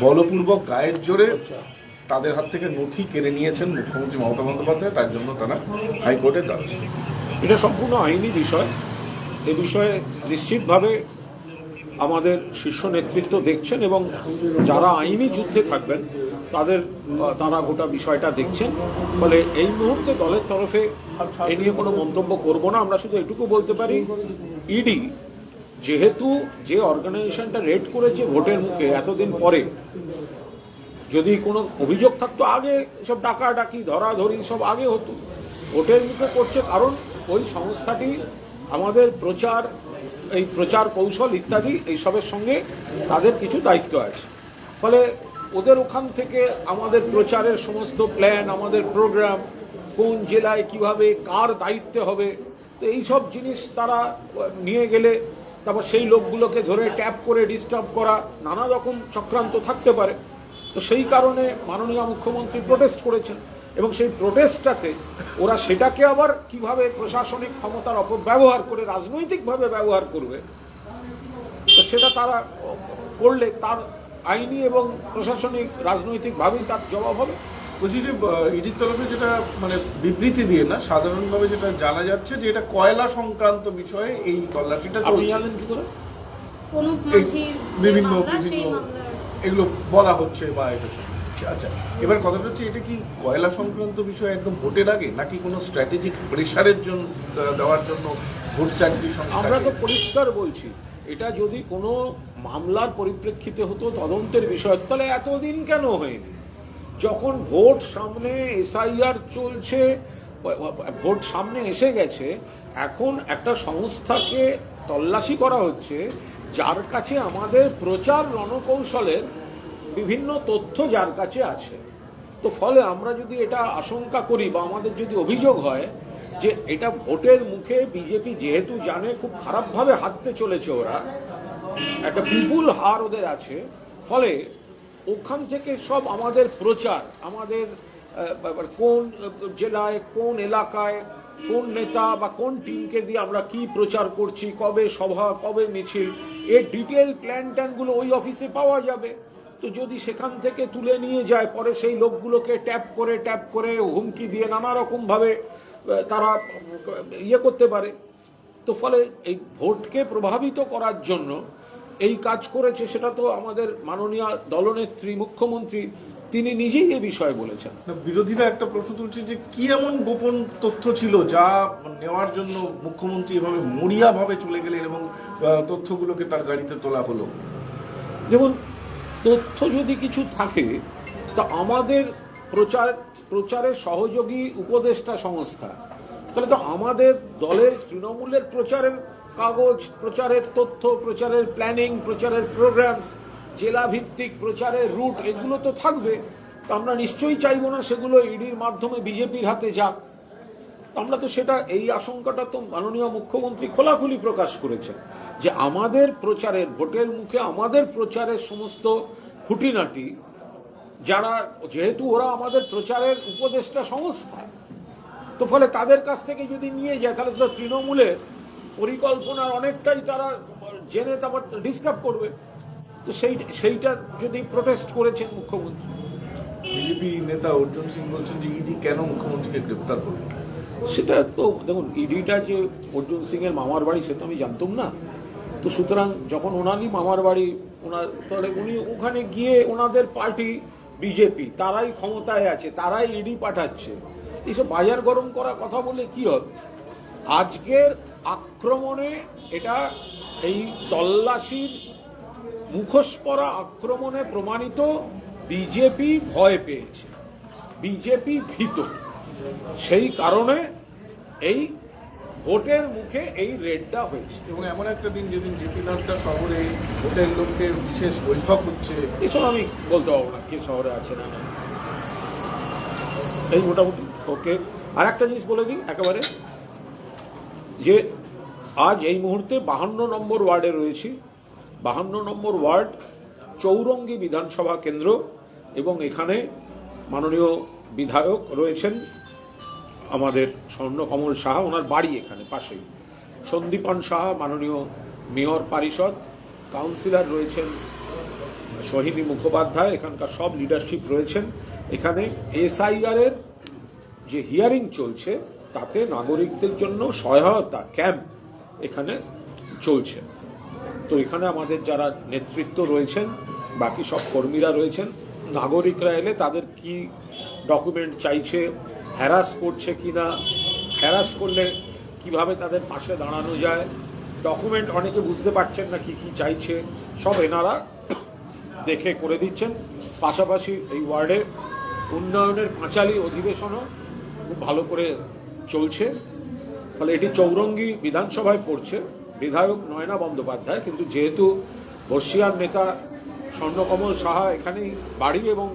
বলপূর্বক গায়ের জোরে তাদের হাত থেকে নথি কেড়ে নিয়েছেন মুখ্যমন্ত্রী মমতা বন্দ্যোপাধ্যায়, তার জন্য তারা হাইকোর্টে দ্বারস্থ এটা সম্পূর্ণ আইনি বিষয়। এ বিষয়ে নিশ্চিতভাবে আমাদের শীর্ষ নেতৃত্ব দেখছেন এবং যারা আইনি যুদ্ধে থাকবেন, তাদের, তারা গোটা বিষয়টা দেখছেন। ফলে এই মুহূর্তে দলের তরফে এ নিয়ে কোনো মন্তব্য করব না। আমরা শুধু এটুকু বলতে পারি, ইডি যেহেতু যে অর্গানাইজেশনটা রেড করেছে ভোটের মুখে এতদিন পরে, যদি কোনো অভিযোগ থাকতো আগে সব ডাকাডাকি, ধরাধরি সব আগে হতো। ভোটের মুখে করছে কারণ ওই সংস্থাটি, আমাদের প্রচার, এই প্রচার কৌশল ইত্যাদি এইসবের সঙ্গে তাদের কিছু দায়িত্ব আছে। ফলে ওদের ওখান থেকে আমাদের প্রচারের সমস্ত প্ল্যান, আমাদের প্রোগ্রাম, কোন জেলায় কীভাবে, কার দায়িত্বে হবে, তো এইসব জিনিস তারা নিয়ে গেলে তারপর সেই লোকগুলোকে ধরে ট্যাপ করে ডিস্টার্ব করা, নানা রকম চক্রান্ত থাকতে পারে। তো সেই কারণে মাননীয় মুখ্যমন্ত্রী প্রোটেস্ট করেছেন এবং সেই প্রোটেস্টটাতে ওরা সেটাকে আবার কীভাবে প্রশাসনিক ক্ষমতার অপব্যবহার করে রাজনৈতিকভাবে ব্যবহার করবে, তো সেটা তারা করলে তার আইনি এবং প্রশাসনিক রাজনৈতিকভাবেই তার জবাব হবে। বলছি যে ইডির তরফে যেটা মানে বিবৃতি দিয়ে না সাধারণভাবে যেটা জানা যাচ্ছে যে এটা কয়লা সংক্রান্ত বিষয়ে এই তল্লাশিটা আপনি চলছে। জানেন কি করে? বিভিন্ন বিভিন্ন এগুলো বলা হচ্ছে বা এটা চলছে। আচ্ছা এবার কথাটা হচ্ছে এটা কি কয়লা সংক্রান্ত বিষয় একদম ভোটের আগে নাকি কোনো স্ট্র্যাটেজিক প্রেশারের জন্য দেওয়ার জন্য ভোট স্ট্র্যাটেজি আমরা তো পরিষ্কার বলছি এটা যদি কোনো মামলার পরিপ্রেক্ষিতে হতো তদন্তের বিষয় হতো তাহলে এতদিন কেন হয়নি? যখন ভোট সামনে এসআইআর চলছে, ভোট সামনে এসে গেছে, এখন একটা সংস্থাকে তল্লাশি করা হচ্ছে, যার কাছে আমাদের প্রচার রণকৌশলের বিভিন্ন তথ্য যার কাছে আছে। তো ফলে আমরা যদি এটা আশঙ্কা করি বা আমাদের যদি অভিযোগ হয় যে এটা ভোটের মুখে বিজেপি যেহেতু জানে, খুব খারাপভাবে হারতে চলেছে ওরা, একটা বিপুল হার ওদের আছে, ফলে ওখান থেকে সব আমাদের প্রচার, আমাদের কোন জেলায়, কোন এলাকায়, কোন নেতা বা কোন টিমকে দিয়ে আমরা কি প্রচার করছি, কবে সভা, কবে মিছিল এর ডিটেল প্ল্যান ট্যানগুলো ওই অফিসে পাওয়া যাবে। তো যদি সেখান থেকে তুলে নিয়ে যায়, পরে সেই লোকগুলোকে ট্যাপ করে ট্যাপ করে হুমকি দিয়ে নানা রকমভাবে তারা ইয়ে করতে পারে। তো ফলে এই ভোটকে প্রভাবিত করার জন্য এই কাজ করেছে সেটা তো আমাদের মাননীয় দলনেত্রী মুখ্যমন্ত্রী তিনি নিজেই এ বিষয়ে বলেছেন। বিরোধীরা একটা প্রশ্ন তুলছে যে কি এমন গোপন তথ্য ছিল যা নেওয়ার জন্য মুখ্যমন্ত্রী এভাবে মরিয়া ভাবে চলে গেলেন এবং তথ্যগুলোকে তার গাড়িতে তোলা হলো? যেমন তথ্য যদি কিছু থাকে তা আমাদের প্রচার প্রচারের সহযোগী উপদেষ্টা সংস্থা। তাহলে তো আমাদের দলের তৃণমূলের প্রচারের কাগজ, প্রচারের তথ্য, প্রচারের প্ল্যানিং প্রচারের প্রোগ্রামস জেলা ভিত্তিক প্রচারের রুট এগুলো তো থাকবে। তো আমরা নিশ্চয়ই চাইব না সেগুলো ইডির মাধ্যমে বিজেপির হাতে যাক। আমরা তো সেটা, এই আশঙ্কাটা তো মাননীয় মুখ্যমন্ত্রী খোলাখুলি প্রকাশ করেছেন যে আমাদের প্রচারের, ভোটের মুখে আমাদের প্রচারের সমস্ত খুঁটিনাটি, যারা, যেহেতু ওরা আমাদের প্রচারের উপদেষ্টা সংস্থা, তো ফলে তাদের কাছ থেকে যদি নিয়ে যায়, তাহলে তো তৃণমূলের পরিকল্পনার অনেকটাই তারা জেনে তারপর ডিস্টার্ব করবে। তো সেই সেইটা যদি প্রোটেস্ট করেছেন মুখ্যমন্ত্রী। বিজেপি নেতা অর্জুন সিং বলছেন যে ইডি কেন মুখ্যমন্ত্রীকে গ্রেপ্তার করবে? সেটা তো দেখুন ইডিটা যে অর্জুন সিং এর মামার বাড়ি সে তো আমি জানতাম না। তো সুতরাং যখন ওনারই মামার বাড়ি ওনার তাহলে উনি ওখানে গিয়ে ওনাদের পার্টি বিজেপি তারাই ক্ষমতায় আছে তারাই ইডি পাঠাচ্ছে। এইসব বাজার গরম করা কথা বলে কি হবে? আজকের আক্রমণে এটা এই তল্লাশির মুখোশ পরা আক্রমণে প্রমাণিত বিজেপি ভয় পেয়েছে। বিজেপি ভীত। সেই কারণে এই ভোটের মুখে এই রেডটা হয়েছে। এবং এমন একটা দিন যেদিন জেপি নাড্ডা শহরে ভোটের লোকদের বিশেষ বৈঠক হচ্ছে। এসব আমি বলতে পারব না কে শহরে আছে না না এই মোটামুটি ওকে। আর একটা জিনিস বলে দিই একেবারে যে আজ এই মুহূর্তে বাহান্ন নম্বর ওয়ার্ডে রয়েছি। বাহান্ন নম্বর ওয়ার্ড চৌরঙ্গী বিধানসভা কেন্দ্র এবং এখানে মাননীয় বিধায়ক রয়েছেন আমাদের স্বর্ণকমল সাহা, ওনার বাড়ি এখানে পাশেই। সন্দীপান সাহা, মাননীয় মেয়র পারিষদ, কাউন্সিলর রয়েছেন সোহিনী মুখোপাধ্যায়, এখানকার সব লিডারশিপ রয়েছেন। এখানে এসআইআর এর যে হিয়ারিং চলছে তাতে নাগরিকদের জন্য সহায়তা ক্যাম্প এখানে চলছে। তো এখানে আমাদের যারা নেতৃত্ব রয়েছেন, বাকি সব কর্মীরা রয়েছেন, নাগরিকরা এলে তাদের কি ডকুমেন্ট চাইছে হ্যারাস করছে কি না হ্যারাস করলে কীভাবে তাদের পাশে দাঁড়ানো যায় ডকুমেন্ট অনেকে বুঝতে পারছেন না কি কি চাইছে, সব এনারা দেখে করে দিচ্ছেন। পাশাপাশি এই ওয়ার্ডে উন্নয়নের পাঁচালী অধিবেশনও খুব ভালো করে চলছে। ফলে এটি চৌরঙ্গি বিধানসভায় পড়ছে। বিধায়ক নয়না বন্দ্যোপাধ্যায়, কিন্তু যেহেতু বর্ষিয়ার নেতা স্বর্ণকমল সাহা এখানেই বাড়ি এবং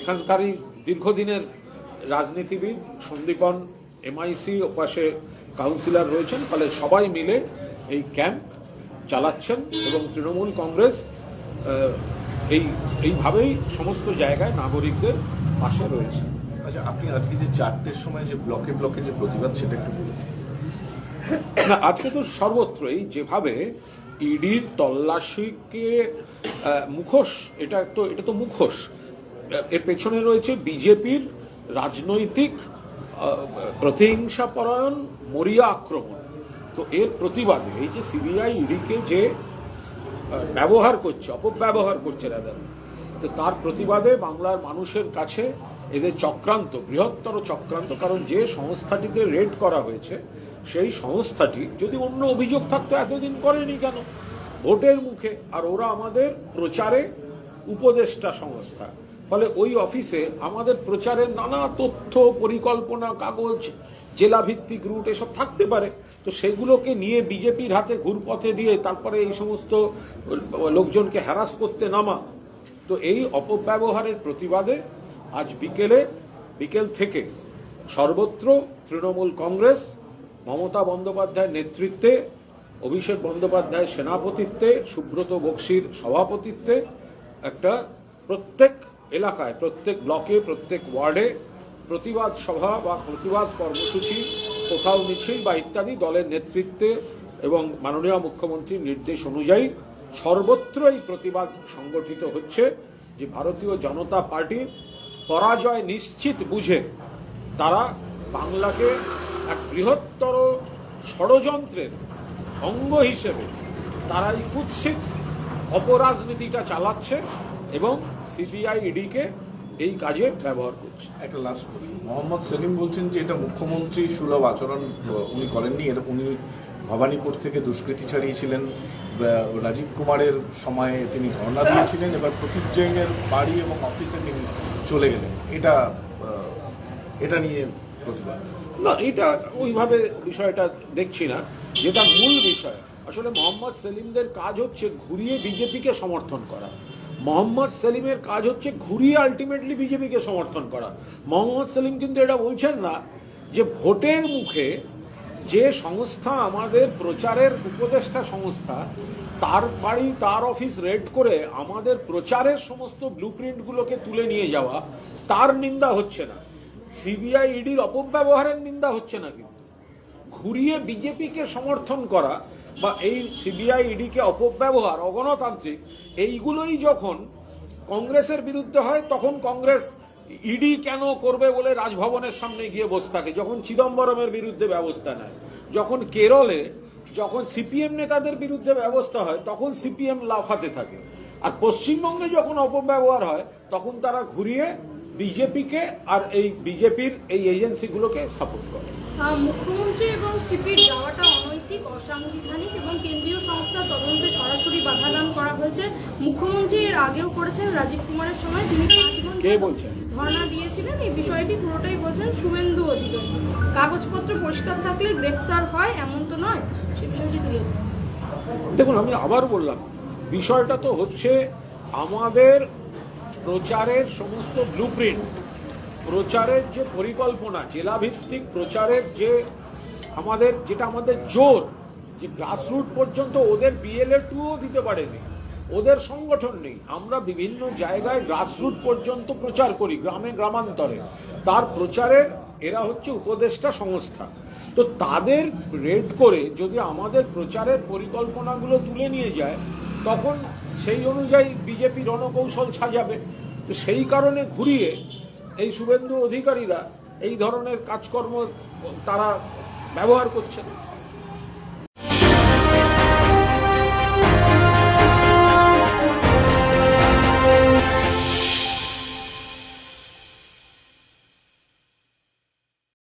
এখানকারই দীর্ঘদিনের রাজনীতিবিদ সন্দীপন এমআইসি ওপাশে কাউন্সিলর রয়েছেন, ফলে সবাই মিলে এই ক্যাম্প চালাচ্ছেন এবং তৃণমূল কংগ্রেস এই এইভাবেই সমস্ত জায়গায় নাগরিকদের পাশে রয়েছে। আচ্ছা আপনি আজকে যে চারটের সময় যে ব্লকে ব্লকে যে প্রতিবাদ সেটা একটু বলুন। না আজকে তো সর্বত্রই যেভাবে ইডির তল্লাশিকে মুখোশ এটা তো এটা তো মুখোশ। এর পেছনে রয়েছে বিজেপির রাজনৈতিক আহ, প্রতিহিংসা পরায়ণ মরিয়া আক্রমণ। তো এর প্রতিবাদে এই যে সিবিআই ইডিকে যে ব্যবহার করছে অপব্যবহার করছে রাদার তো তার প্রতিবাদে বাংলার মানুষের কাছে এদের চক্রান্ত, বৃহত্তর চক্রান্ত, কারণ যে সংস্থাটিতে রেড করা হয়েছে, সেই সংস্থাটি যদি অন্য অভিযোগ থাকতো, এতদিন করেনি কেন? ভোটের মুখে। আর ওরা আমাদের প্রচারে উপদেষ্টা সংস্থা। ফলে ওই অফিসে আমাদের প্রচারের নানা তথ্য, পরিকল্পনা, কাগজ জেলা ভিত্তিক রুট এসব থাকতে পারে। তো সেগুলোকে নিয়ে বিজেপির হাতে ঘুরপথে দিয়ে তারপরে এই সমস্ত লোকজনকে হ্যারাস করতে নামা তো এই অপব্যবহারের প্রতিবাদে আজ বিকেলে, বিকেল থেকে সর্বত্র তৃণমূল কংগ্রেস, মমতা বন্দ্যোপাধ্যায়ের নেতৃত্বে, অভিষেক বন্দ্যোপাধ্যায়ের সেনাপতিত্বে, সুব্রত বক্সির সভাপতিত্বে একটা প্রত্যেক এলাকায়, প্রত্যেক ব্লকে, প্রত্যেক ওয়ার্ডে প্রতিবাদ সভা বা প্রতিবাদ কর্মসূচি, কোথাও মিছিল বা ইত্যাদি দলের নেতৃত্বে এবং মাননীয় মুখ্যমন্ত্রীর নির্দেশ অনুযায়ী সর্বত্র এই প্রতিবাদ সংগঠিত হচ্ছে যে ভারতীয় জনতা পার্টির পরাজয় নিশ্চিত বুঝে তারা বাংলাকে এক বৃহত্তর ষড়যন্ত্রের অঙ্গ হিসেবে তারা এই কুৎসিত অপরাজনীতিটা চালাচ্ছে এবং সিবিআই ইডিকে এই কাজে ব্যবহার করছে। একটা লাস্ট প্রশ্ন মোহাম্মদ সেলিম বলছেন যে এটা মুখ্যমন্ত্রী সুলভ আচরণ, উনি করেননি উনি ভবানীপুর থেকে দুষ্কৃতি ছাড়িয়েছিলেন রাজীব কুমারের সময়ে তিনি ধর্ণা দিয়েছিলেন, এবার প্রদীপ জৈনের বাড়ি এবং অফিসে তিনি চলে গেলেন। এটা এটা নিয়ে প্রতিবাদ। না, এটা ওইভাবে বিষয়টা দেখছি না। যেটা মূল বিষয়, আসলে মোহাম্মদ সেলিমদের কাজ হচ্ছে ঘুরিয়ে বিজেপিকে সমর্থন করা। মোহাম্মদ সেলিমের কাজ হচ্ছে ঘুরিয়ে আলটিমেটলি বিজেপিকে সমর্থন করা। মোহাম্মদ সেলিম কিন্তু এটা বলছেন না যে ভোটের মুখে যে সংস্থা আমাদের প্রচারের উপদেষ্টা সংস্থা, তার বাড়ি, তার অফিস রেড করে আমাদের প্রচারের সমস্ত ব্লু প্রিন্টগুলোকে তুলে নিয়ে যাওয়া, তার নিন্দা হচ্ছে না। সিবিআই ইডির অপব্যবহারের নিন্দা হচ্ছে না কিন্তু। ঘুরিয়ে বিজেপিকে সমর্থন করা বা এই সিবিআই ইডিকে অপব্যবহার, অগণতান্ত্রিক, এইগুলোই যখন কংগ্রেসের বিরুদ্ধে হয়, তখন কংগ্রেস ইডি কেন করবে বলে রাজভবনের সামনে গিয়ে বসে থাকে? যখন চিদম্বরমের বিরুদ্ধে ব্যবস্থা নেয়, যখন কেরলে, যখন সিপিএম নেতাদের বিরুদ্ধে ব্যবস্থা হয়, তখন সিপিএম লাফাতে থাকে। আর পশ্চিমবঙ্গে যখন অপব্যবহার হয়, তখন তারা ঘুরিয়ে বিজেপিকে আর এই বিজেপির এই এজেন্সিগুলোকে সাপোর্ট করে। মুখ্যমন্ত্রী এবং সিপির যাওয়াটা অনৈতিক অসাংবিধানিক এবং কেন্দ্রীয় সংস্থার তদন্তে সরাসরি বাধা দান করা হয়েছে। মুখ্যমন্ত্রী এর আগেও করেছেন রাজীব কুমারের সময় তিনি পাঁচ ঘণ্টা বলছেন? ধর্ণা দিয়েছিলেন। এই বিষয়টি পুরোটাই বলছেন শুভেন্দু অধিকারী। কাগজপত্র পরিষ্কার থাকলে গ্রেফতার হয় এমন তো নয়। সে বিষয়টি তুলে দেখুন আমি আবার বললাম বিষয়টা তো হচ্ছে আমাদের প্রচারের সমস্ত ব্লুপ্রিন্ট প্রচারের যে পরিকল্পনা, জেলাভিত্তিক প্রচারের যে আমাদের, যেটা আমাদের জোর, যে গ্রাসরুট পর্যন্ত ওদের বিএলএ টুও দিতে পারেনি, ওদের সংগঠন নেই। আমরা বিভিন্ন জায়গায় গ্রাসরুট পর্যন্ত প্রচার করি, গ্রামে গ্রামান্তরে। তার প্রচারের, এরা হচ্ছে উপদেষ্টা সংস্থা। তো তাদের রেড করে যদি আমাদের প্রচারের পরিকল্পনাগুলো তুলে নিয়ে যায়, তখন সেই অনুযায়ী বিজেপি রণকৌশল সাজাবে। তো সেই কারণে ঘুরিয়ে এই শুভেন্দু অধিকারীরা এই ধরনের কাজকর্ম তারা ব্যবহার করছেন।